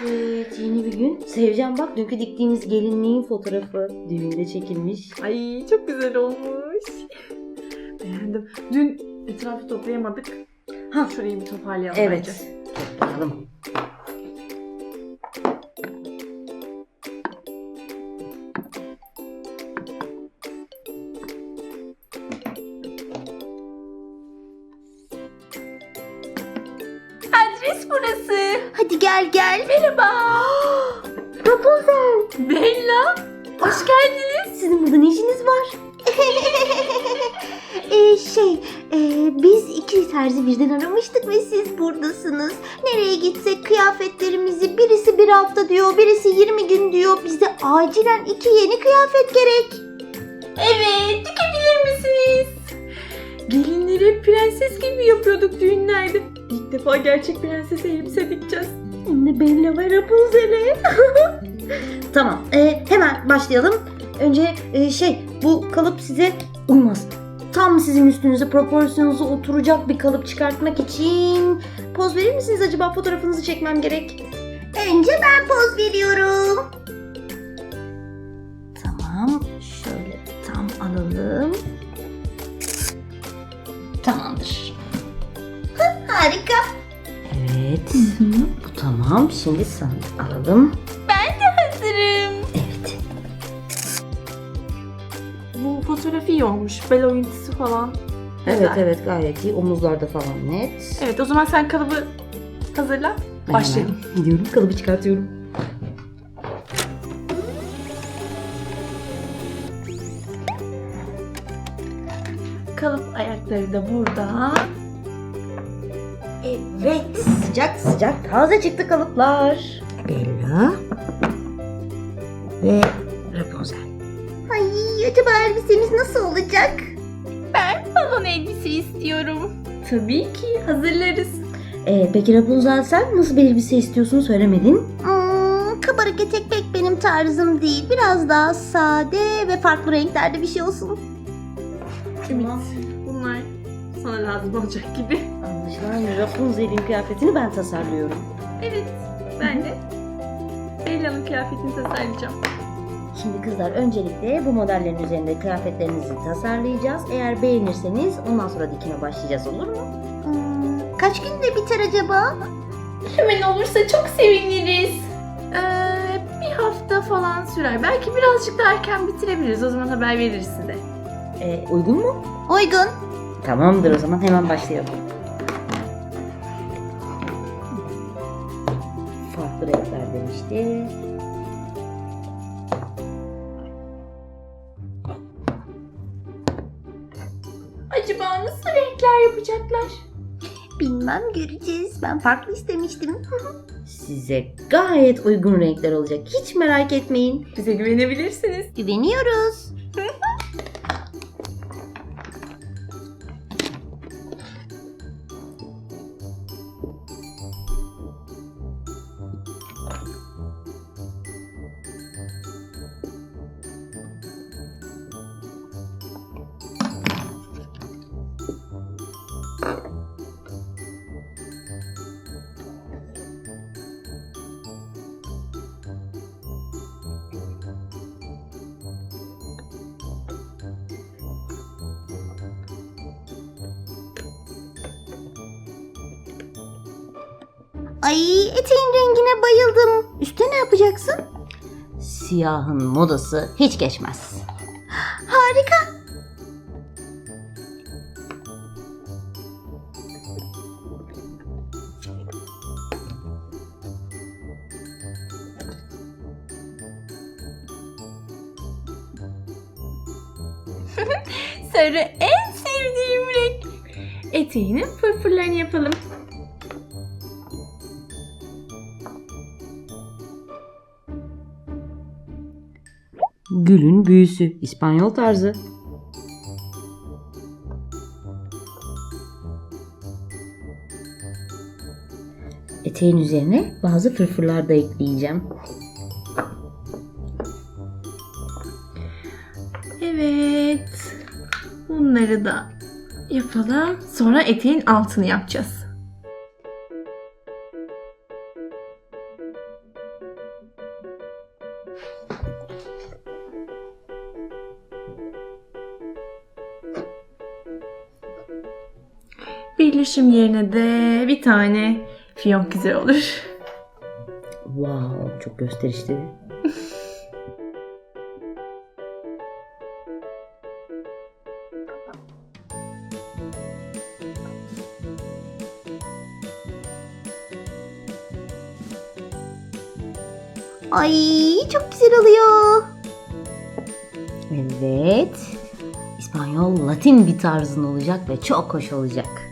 Evet yeni bir gün. Sevcan bak dünkü diktiğimiz gelinliğin fotoğrafı düğünde çekilmiş. Ay çok güzel olmuş. Beğendim. Dün etrafı toplayamadık. Ha. Şurayı bir toparlayalım bence. Evet. Bakalım. Gel. Merhaba. Rapunzel. Bella. Hoş geldiniz. Sizin burada ne işiniz var? Ee, şey, e, biz iki terzi birden aramıştık ve siz buradasınız. Nereye gitsek kıyafetlerimizi birisi bir hafta diyor, birisi 20 gün diyor. Bize acilen iki yeni kıyafet gerek. Evet, dikebilir misiniz? Gelinleri prenses gibi yapıyorduk düğünlerde. İlk defa gerçek prenses elbise dikeceğiz. De Bella ve Rapunzel'e. tamam e, hemen başlayalım. Önce e, şey bu kalıp size uymaz. Tam sizin üstünüze proporsiyonunuza oturacak bir kalıp çıkartmak için poz verir misiniz acaba fotoğrafınızı çekmem gerek. Önce ben poz veriyorum. Tamam şöyle tam alalım. Tamamdır. Harika. Evet bu tamam şimdi sen alalım. Hazırım. Evet. Bu fotoğraf iyi olmuş. Bel oyuntusu falan. Evet Güzel. evet gayet iyi omuzlarda falan net. Evet o zaman sen kalıbı hazırla. Ben Başlayalım. hemen Gidiyorum kalıbı çıkartıyorum. Kalıp ayakları da burada. Evet sıcak sıcak taze çıktı kalıplar. Bella ve Rapunzel. Ay acaba elbisemiz nasıl olacak? Ben balon elbise istiyorum. Tabii ki hazırlarız. Ee, peki Rapunzel sen nasıl bir elbise istiyorsun söylemedin. Hmm, kabarık etek pek benim tarzım değil. Biraz daha sade ve farklı renklerde bir şey olsun. Ümit bunlar sana lazım olacak gibi. Anlaşılan Rapunzel'in kıyafetini ben tasarlıyorum. Evet ben de Bella'nın kıyafetini tasarlayacağım. Şimdi kızlar öncelikle bu modellerin üzerinde kıyafetlerinizi tasarlayacağız. Eğer beğenirseniz ondan sonra dikime başlayacağız olur mu? Hmm, kaç günde biter acaba? Hemen olursa çok seviniriz. Ee, bir hafta falan sürer. Belki birazcık daha erken bitirebiliriz. O zaman haber veririz size. Ee, uygun mu? Uygun. Tamamdır o zaman hemen başlayalım. Farklı renkler demişti. Acaba nasıl renkler yapacaklar? Bilmem göreceğiz. Ben farklı istemiştim. Size gayet uygun renkler olacak. Hiç merak etmeyin. Bize güvenebilirsiniz. Güveniyoruz. Ay eteğin rengine bayıldım. Üste ne yapacaksın? Siyahın modası hiç geçmez. Harika. Sarı en sevdiğim renk. Eteğinin fırfırlarını yapalım. Gülün büyüsü. İspanyol tarzı. Eteğin üzerine bazı fırfırlar da ekleyeceğim. Evet. Bunları da yapalım. Sonra eteğin altını yapacağız. Birleşim yerine de bir tane fiyonk güzel olur. Wow, çok gösterişli. Ay çok güzel oluyor. Evet. İspanyol Latin bir tarzın olacak ve çok hoş olacak.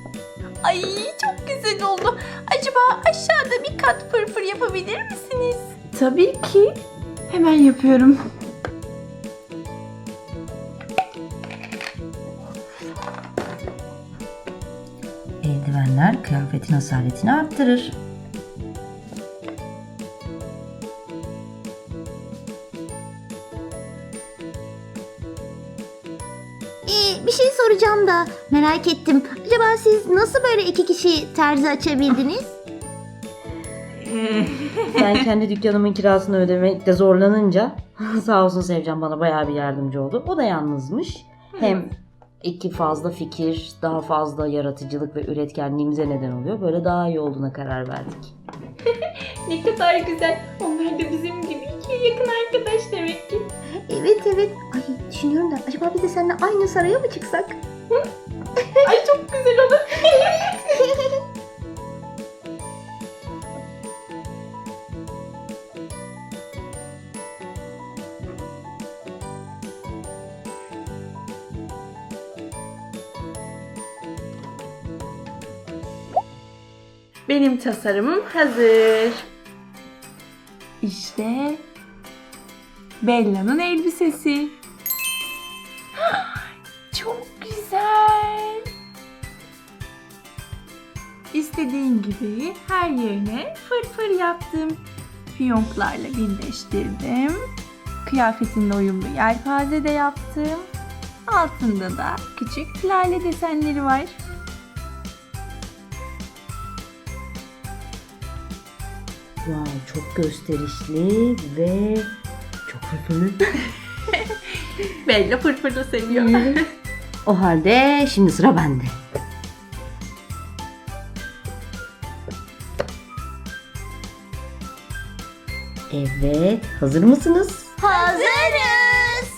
Ay çok güzel oldu. Acaba aşağıda bir kat fırfır yapabilir misiniz? Tabii ki. Hemen yapıyorum. Eldivenler kıyafetin asaletini arttırır. Ee, bir şey soracağım da merak ettim. Acaba siz nasıl böyle iki kişi terzi açabildiniz? Ben kendi dükkanımın kirasını ödemekte zorlanınca sağ olsun Sevcan bana bayağı bir yardımcı oldu. O da yalnızmış. Hem iki fazla fikir, daha fazla yaratıcılık ve üretkenliğimize neden oluyor. Böyle daha iyi olduğuna karar verdik. ne kadar güzel. Onlar da bizim gibi iki yakın arkadaş demek ki. Evet evet. Ay düşünüyorum da acaba biz de seninle aynı saraya mı çıksak? Ay çok güzel olur. Benim tasarımım hazır. İşte Bella'nın elbisesi. İstediğin gibi her yerine fırfır yaptım. Fiyonklarla birleştirdim. Kıyafetinle uyumlu yelpaze de yaptım. Altında da küçük lale desenleri var. Wow, çok gösterişli ve çok fırfırlı. Bella fırfırı seviyor. o halde şimdi sıra bende. Evet, hazır mısınız? Hazırız.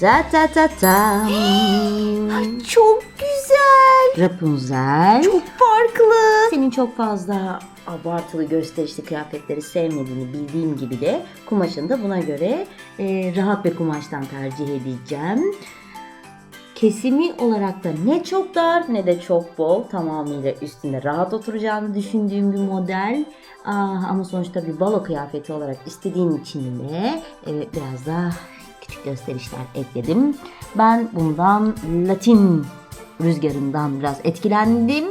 Ta ta ta ta. Ay çok güzel. Rapunzel. Çok farklı. Senin çok fazla abartılı gösterişli kıyafetleri sevmediğini bildiğim gibi de kumaşını da buna göre e, rahat bir kumaştan tercih edeceğim. Kesimi olarak da ne çok dar ne de çok bol tamamıyla üstünde rahat oturacağını düşündüğüm bir model. Aa, ama sonuçta bir balo kıyafeti olarak istediğim için de e, biraz daha küçük gösterişler ekledim. Ben bundan Latin rüzgarından biraz etkilendim.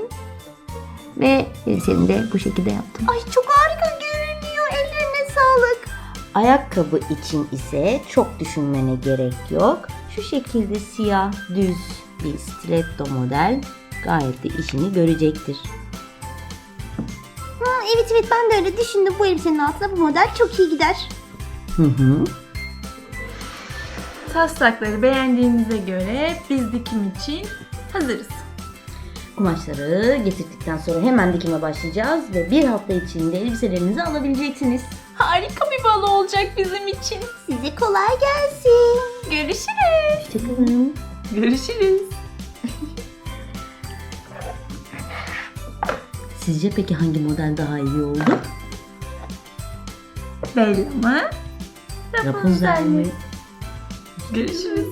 Ve elbisemi de bu şekilde yaptım. Ay çok harika görünüyor. Ellerine sağlık. Ayakkabı için ise çok düşünmene gerek yok. Şu şekilde siyah düz bir stiletto model gayet de işini görecektir. Ha, evet evet ben de öyle düşündüm. Bu elbisenin altına bu model çok iyi gider. Hı hı. Taslakları beğendiğinize göre biz dikim için hazırız. Kumaşları getirdikten sonra hemen dikime başlayacağız ve bir hafta içinde elbiselerinizi alabileceksiniz. Harika bir balo olacak bizim için. Size kolay gelsin. Görüşürüz. Hoşçakalın. Görüşürüz. Sizce peki hangi model daha iyi oldu? Bella mı? Rapunzel mi? Görüşürüz.